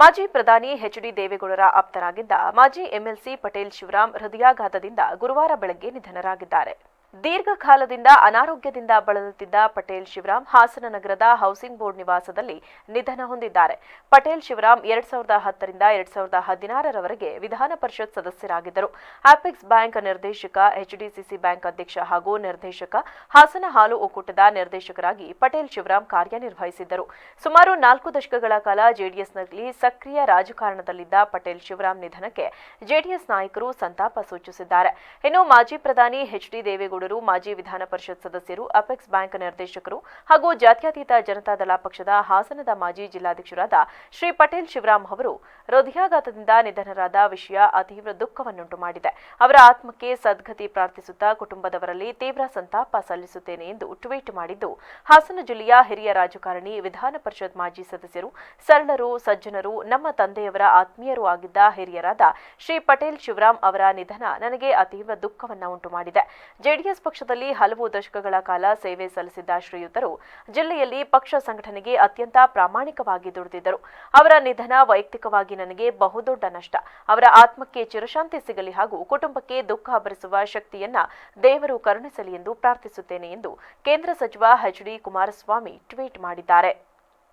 ಮಾಜಿ ಪ್ರಧಾನಿ H D ದೇವೇಗೌಡರ ಆಪ್ತರಾಗಿದ್ದ ಮಾಜಿ ಎಂಎಲ್ಸಿ ಪಟೇಲ್ ಶಿವರಾಮ್ ಹೃದಯಾಘಾತದಿಂದ ಗುರುವಾರ ಬೆಳಗ್ಗೆ ನಿಧನರಾಗಿದ್ದಾರೆ. ದೀರ್ಘಕಾಲದಿಂದ ಅನಾರೋಗ್ಯದಿಂದ ಬಳಲುತ್ತಿದ್ದ ಪಟೇಲ್ ಶಿವರಾಮ್ ಹಾಸನ ನಗರದ ಹೌಸಿಂಗ್ ಬೋರ್ಡ್ ನಿವಾಸದಲ್ಲಿ ನಿಧನ ಹೊಂದಿದ್ದಾರೆ. ಪಟೇಲ್ ಶಿವರಾಮ್ ಎರಡ್ ಸಾವಿರದ ಹತ್ತರಿಂದ ಎರಡ್ ಸಾವಿರದ ಹದಿನಾರರವರೆಗೆ ವಿಧಾನ ಪರಿಷತ್ ಸದಸ್ಯರಾಗಿದ್ದರು. ಆಪೆಕ್ಸ್ ಬ್ಯಾಂಕ್ ನಿರ್ದೇಶಕ ಎಚ್ಡಿಸಿಸಿ ಬ್ಯಾಂಕ್ ಅಧ್ಯಕ್ಷ ಹಾಗೂ ನಿರ್ದೇಶಕ, ಹಾಸನ ಹಾಲು ಒಕ್ಕೂಟದ ನಿರ್ದೇಶಕರಾಗಿ ಪಟೇಲ್ ಶಿವರಾಮ್ ಕಾರ್ಯನಿರ್ವಹಿಸಿದ್ದರು. ಸುಮಾರು ನಾಲ್ಕು ದಶಕಗಳ ಕಾಲ ಜೆಡಿಎಸ್ನಲ್ಲಿ ಸಕ್ರಿಯ ರಾಜಕಾರಣದಲ್ಲಿದ್ದ ಪಟೇಲ್ ಶಿವರಾಮ್ ನಿಧನಕ್ಕೆ ಜೆಡಿಎಸ್ ನಾಯಕರು ಸಂತಾಪ ಸೂಚಿಸಿದ್ದಾರೆ. ಇನ್ನು ಮಾಜಿ ಪ್ರಧಾನಿ ಎಚ್ ಡಿ ದೇವೇಗೌಡರು ಮಾಜಿ ವಿಧಾನ ಪರಿಷತ್ ಸದಸ್ಯರು, ಅಪೆಕ್ಸ್ ಬ್ಯಾಂಕ್ ನಿರ್ದೇಶಕರು ಹಾಗೂ ಜಾತ್ಯತೀತ ಜನತಾದಳ ಪಕ್ಷದ ಹಾಸನದ ಮಾಜಿ ಜಿಲ್ಲಾಧ್ಯಕ್ಷರಾದ ಶ್ರೀ ಪಟೇಲ್ ಶಿವರಾಮ್ ಅವರು ಹೃದಯಾಘಾತದಿಂದ ನಿಧನರಾದ ವಿಷಯ ಅತೀವ್ರ ದುಃಖವನ್ನುಂಟು ಮಾಡಿದೆ. ಅವರ ಆತ್ಮಕ್ಕೆ ಸದ್ಗತಿ ಪ್ರಾರ್ಥಿಸುತ್ತಾ ಕುಟುಂಬದವರಲ್ಲಿ ತೀವ್ರ ಸಂತಾಪ ಸಲ್ಲಿಸುತ್ತೇನೆ ಎಂದು ಟ್ವೀಟ್ ಮಾಡಿದ್ದು, ಹಾಸನ ಜಿಲ್ಲೆಯ ಹಿರಿಯ ರಾಜಕಾರಣಿ, ವಿಧಾನ ಪರಿಷತ್ ಮಾಜಿ ಸದಸ್ಯರು, ಸರಳರು, ಸಜ್ಜನರು, ನಮ್ಮ ತಂದೆಯವರ ಆತ್ಮೀಯರು ಆಗಿದ್ದ ಹಿರಿಯರಾದ ಶ್ರೀ ಪಟೇಲ್ ಶಿವರಾಮ್ ಅವರ ನಿಧನ ನನಗೆ ಅತೀವ್ರ ದುಃಖವನ್ನು ಉಂಟು ಮಾಡಿದೆ. ಜೆಡಿಎಸ್ ಪಕ್ಷದಲ್ಲಿ ಹಲವು ದಶಕಗಳ ಕಾಲ ಸೇವೆ ಸಲ್ಲಿಸಿದ್ದ ಶ್ರೀಯುತರು ಜಿಲ್ಲೆಯಲ್ಲಿ ಪಕ್ಷ ಸಂಘಟನೆಗೆ ಅತ್ಯಂತ ಪ್ರಾಮಾಣಿಕವಾಗಿ ದುಡಿದಿದ್ದರು. ಅವರ ನಿಧನ ವೈಯಕ್ತಿಕವಾಗಿ ನನಗೆ ಬಹುದೊಡ್ಡ ನಷ್ಟ. ಅವರ ಆತ್ಮಕ್ಕೆ ಚಿರಶಾಂತಿ ಸಿಗಲಿ ಹಾಗೂ ಕುಟುಂಬಕ್ಕೆ ದುಃಖ ಭರಿಸುವ ಶಕ್ತಿಯನ್ನ ದೇವರು ಕರುಣಿಸಲಿ ಎಂದು ಪ್ರಾರ್ಥಿಸುತ್ತೇನೆ ಎಂದು ಕೇಂದ್ರ ಸಚಿವ ಎಚ್ ಡಿ ಕುಮಾರಸ್ವಾಮಿ ಟ್ವೀಟ್ ಮಾಡಿದ್ದಾರೆ.